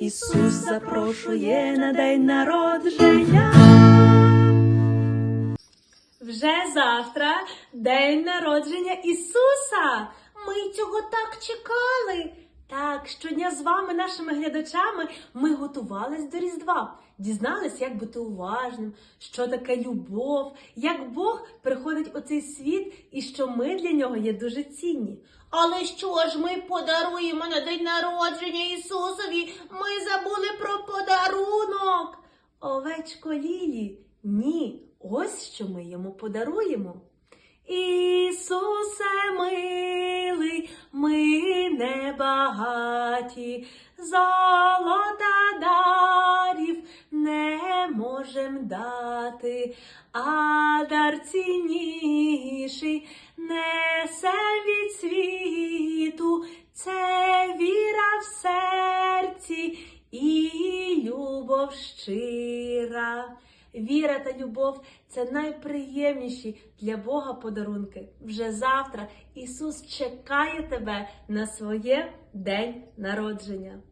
Ісус запрошує на день народження. Вже завтра день народження Ісуса. Ми цього так чекали. Так, щодня з вами, нашими глядачами, ми готувались до Різдва, дізнались, як бути уважним, що таке любов, як Бог приходить у цей світ і що ми для нього є дуже цінні. Але що ж ми подаруємо на день народження Ісусові? Ми забули про подарунок. Овечко Лілі, ні, ось що ми йому подаруємо. Ісусе ми небагаті, золота дарів не можем дати, а дар цінніший несе від світу, це віра в серці і любов щира. Віра та любов це найприємніші для Бога подарунки. Вже завтра Ісус чекає тебе на своє день народження.